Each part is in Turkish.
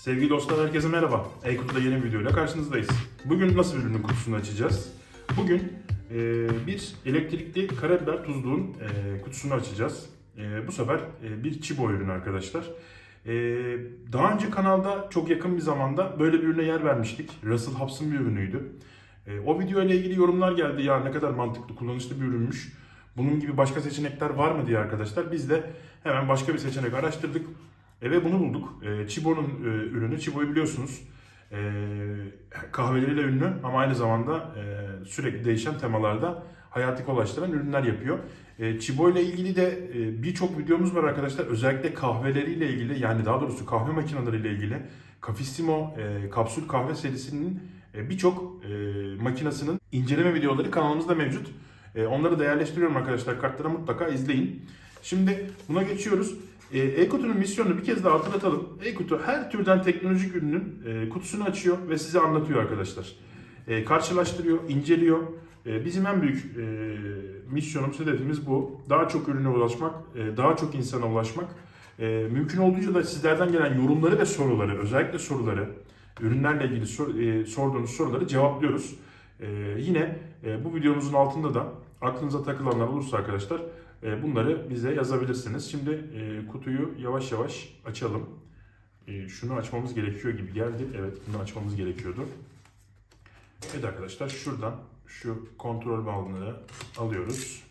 Sevgili dostlar herkese merhaba. E-Kutu'da yeni bir videoyla karşınızdayız. Bugün nasıl bir ürünün kutusunu açacağız? Bugün e, bir elektrikli karabiber tuzluğun e, kutusunu açacağız. E, bu sefer e, bir Chibo ürünü arkadaşlar. E, daha önce kanalda çok yakın bir zamanda böyle bir ürüne yer vermiştik. Russell Hobbs'ın bir ürünüydü. E, o video ile ilgili yorumlar geldi. Ya ne kadar mantıklı, kullanışlı bir ürünmüş. Bunun gibi başka seçenekler var mı diye arkadaşlar. Biz de hemen başka bir seçenek araştırdık. E, ve bunu bulduk. E, Chibo'nun e, ürünü. Chibo'yu biliyorsunuz. E, kahveleriyle ünlü ama aynı zamanda e, sürekli değişen temalarda hayatı kolaylaştıran ürünler yapıyor. E, Chibo ile ilgili de e, birçok videomuz var arkadaşlar. Özellikle kahveleriyle ilgili yani daha doğrusu kahve makineleriyle ilgili Cafissimo e, kapsül kahve serisinin e, birçok e, makinasının inceleme videoları kanalımızda mevcut. E, onları değerleştiriyorum arkadaşlar. Kartlara mutlaka izleyin. Şimdi buna geçiyoruz. E-Kutu'nun misyonunu bir kez daha hatırlatalım. E-Kutu her türden teknolojik ürünün e, kutusunu açıyor ve size anlatıyor arkadaşlar. E, karşılaştırıyor, inceliyor. E, bizim en büyük misyonumuz, hedefimiz bu. Daha çok ürüne ulaşmak, daha çok insana ulaşmak. Mümkün olduğunca da sizlerden gelen yorumları ve soruları, özellikle soruları, ürünlerle ilgili sor- e, sorduğunuz soruları cevaplıyoruz. E, yine e, bu videomuzun altında da aklınıza takılanlar olursa arkadaşlar bunları bize yazabilirsiniz. Şimdi e, kutuyu yavaş yavaş açalım. E, şunu açmamız gerekiyor gibi geldi. Evet bunu açmamız gerekiyordu. Evet arkadaşlar şuradan şu kontrol bandını alıyoruz.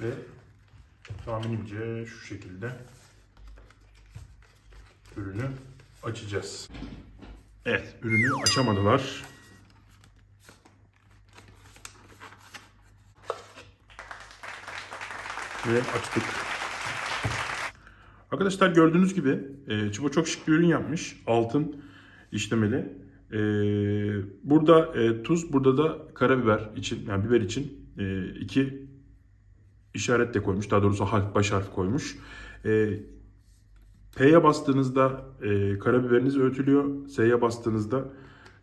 Ve tahminimce şu şekilde ürünü açacağız. Evet ürünü açamadılar. Ve açtık. Arkadaşlar gördüğünüz gibi e, Çibo çok şık bir ürün yapmış. Altın işlemeli. E, burada e, tuz, burada da karabiber için, yani biber için e, iki işaret de koymuş. Daha doğrusu harf, baş harf koymuş. E, P'ye bastığınızda e, karabiberiniz öğütülüyor. S'ye bastığınızda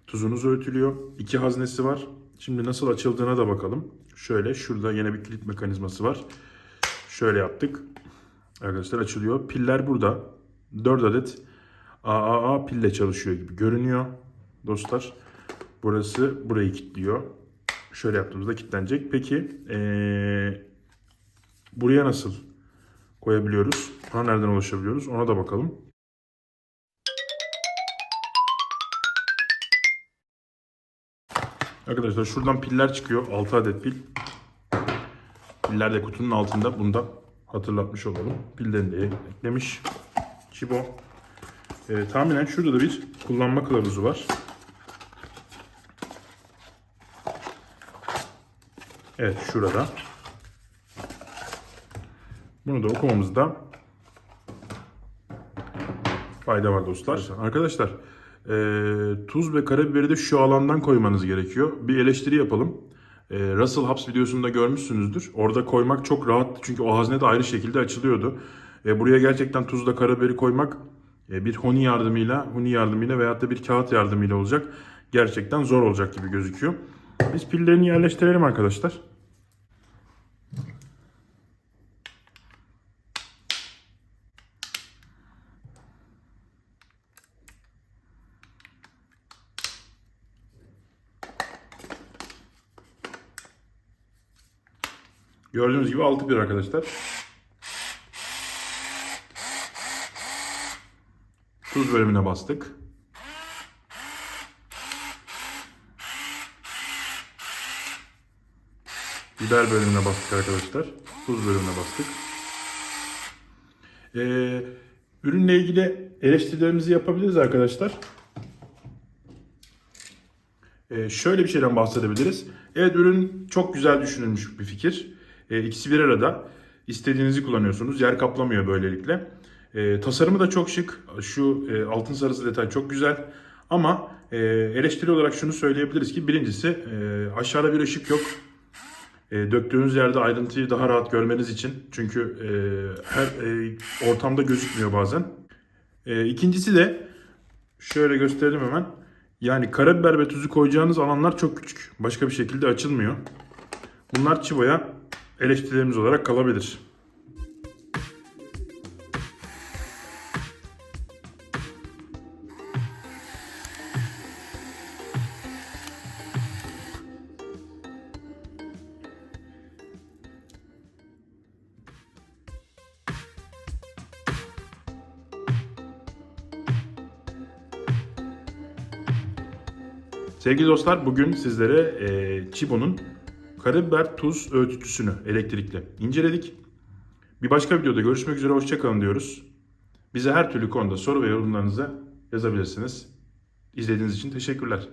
tuzunuz öğütülüyor. İki haznesi var. Şimdi nasıl açıldığına da bakalım. Şöyle şurada yine bir kilit mekanizması var. Şöyle yaptık. Arkadaşlar açılıyor. Piller burada. 4 adet AAA pille çalışıyor gibi görünüyor. Dostlar burası burayı kilitliyor. Şöyle yaptığımızda kilitlenecek. Peki ee, buraya nasıl koyabiliyoruz? Ona nereden ulaşabiliyoruz? Ona da bakalım. Arkadaşlar şuradan piller çıkıyor. 6 adet pil. Piller de kutunun altında. Bunda hatırlatmış olalım. Pillerini de eklemiş. Chibo. Ee, tahminen şurada da bir kullanma kılavuzu var. Evet şurada. Bunu da okumamızda fayda var dostlar. Arkadaşlar e, tuz ve karabiberi de şu alandan koymanız gerekiyor. Bir eleştiri yapalım. E, Russell Hobbs videosunda görmüşsünüzdür. Orada koymak çok rahattı çünkü o hazne de ayrı şekilde açılıyordu. E, buraya gerçekten tuzla karabiberi koymak e, bir honi yardımıyla, huni yardımıyla veyahut da bir kağıt yardımıyla olacak. Gerçekten zor olacak gibi gözüküyor. Biz pillerini yerleştirelim arkadaşlar. Gördüğünüz gibi 6-1 arkadaşlar. Tuz bölümüne bastık. Biber bölümüne bastık arkadaşlar. Tuz bölümüne bastık. Ee, ürünle ilgili eleştirilerimizi yapabiliriz arkadaşlar. Ee, şöyle bir şeyden bahsedebiliriz. Evet ürün çok güzel düşünülmüş bir fikir. Ee, ikisi bir arada. İstediğinizi kullanıyorsunuz. Yer kaplamıyor böylelikle. Ee, tasarımı da çok şık. Şu e, altın sarısı detay çok güzel. Ama e, eleştiri olarak şunu söyleyebiliriz ki birincisi e, aşağıda bir ışık yok. E, döktüğünüz yerde ayrıntıyı daha rahat görmeniz için. Çünkü e, her e, ortamda gözükmüyor bazen. E, ikincisi de şöyle gösterelim hemen. Yani karabiber ve tuzu koyacağınız alanlar çok küçük. Başka bir şekilde açılmıyor. Bunlar Chivo'ya eleştirilerimiz olarak kalabilir. Sevgili dostlar bugün sizlere e, Chibo'nun karabiber tuz öğütücüsünü elektrikli inceledik. Bir başka videoda görüşmek üzere hoşçakalın diyoruz. Bize her türlü konuda soru ve yorumlarınızı yazabilirsiniz. İzlediğiniz için teşekkürler.